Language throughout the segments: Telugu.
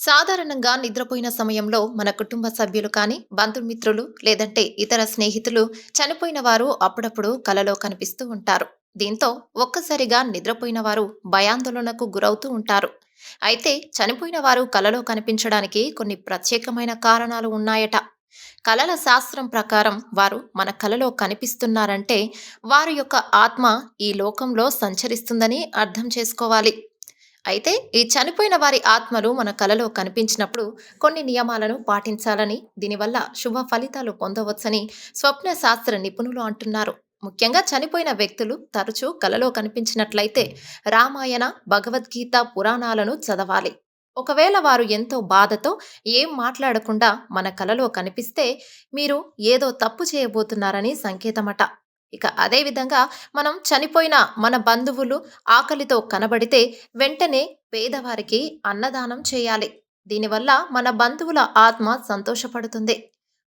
సాధారణంగా నిద్రపోయిన సమయంలో మన కుటుంబ సభ్యులు కానీ బంధుమిత్రులు లేదంటే ఇతర స్నేహితులు చనిపోయిన వారు అప్పుడప్పుడు కలలో కనిపిస్తూ ఉంటారు. దీంతో ఒక్కసారిగా నిద్రపోయిన వారు భయాందోళనకు గురవుతూ ఉంటారు. అయితే చనిపోయిన వారు కలలో కనిపించడానికి కొన్ని ప్రత్యేకమైన కారణాలు ఉన్నాయట. కలల శాస్త్రం ప్రకారం వారు మన కలలో కనిపిస్తున్నారంటే వారి యొక్క ఆత్మ ఈ లోకంలో సంచరిస్తుందని అర్థం చేసుకోవాలి. అయితే ఈ చనిపోయిన వారి ఆత్మలు మన కలలో కనిపించినప్పుడు కొన్ని నియమాలను పాటించాలని దీనివల్ల శుభ ఫలితాలు పొందవచ్చని స్వప్న శాస్త్ర నిపుణులు అంటున్నారు. ముఖ్యంగా చనిపోయిన వ్యక్తులు తరచూ కలలో కనిపించినట్లయితే రామాయణ భగవద్గీత పురాణాలను చదవాలి. ఒకవేళ వారు ఎంతో బాధతో ఏం మాట్లాడకుండా మన కలలో కనిపిస్తే మీరు ఏదో తప్పు చేయబోతున్నారని సంకేతమట. ఇక అదేవిధంగా మనం చనిపోయిన మన బంధువులు ఆకలితో కనబడితే వెంటనే పేదవారికి అన్నదానం చేయాలి. దీనివల్ల మన బంధువుల ఆత్మ సంతోషపడుతుంది.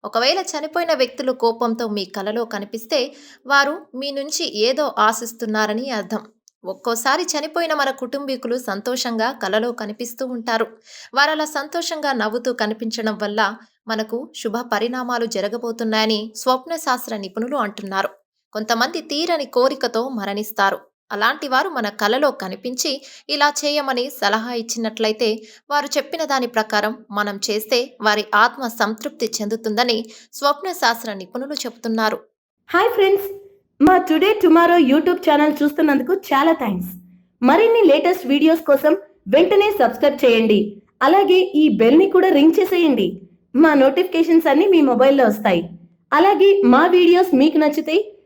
ఒకవేళ చనిపోయిన వ్యక్తులు కోపంతో మీ కలలో కనిపిస్తే వారు మీ నుంచి ఏదో ఆశిస్తున్నారని అర్థం. ఒక్కోసారి చనిపోయిన మన కుటుంబీకులు సంతోషంగా కలలో కనిపిస్తూ ఉంటారు. వారలా సంతోషంగా నవ్వుతూ కనిపించడం వల్ల మనకు శుభ పరిణామాలు జరగబోతున్నాయని స్వప్న శాస్త్ర నిపుణులు అంటున్నారు. కొంతమంది తీరని కోరికతో మరణిస్తారు. అలాంటి వారు మన కలలో కనిపించి ఇలా చేయమని సలహా ఇచ్చినట్లయితే వారు చెప్పిన దాని ప్రకారం మనం చేస్తే వారి ఆత్మ సంతృప్తి చెందుతుందని స్వప్న శాస్త్ర నిపుణులు చెబుతున్నారు. హాయ్ ఫ్రెండ్స్ మా టుడే టుమారో యూట్యూబ్ ఛానల్ చూస్తున్నందుకు చాలా థ్యాంక్స్ మరిన్ని లేటెస్ట్ వీడియోస్ కోసం వెంటనే సబ్స్క్రైబ్ చేయండి. అలాగే ఈ బెల్ని కూడా రింగ్ చేసేయండి. మా నోటిఫికేషన్స్ అన్ని మీ మొబైల్లో వస్తాయి. అలాగే మా వీడియోస్ మీకు నచ్చితే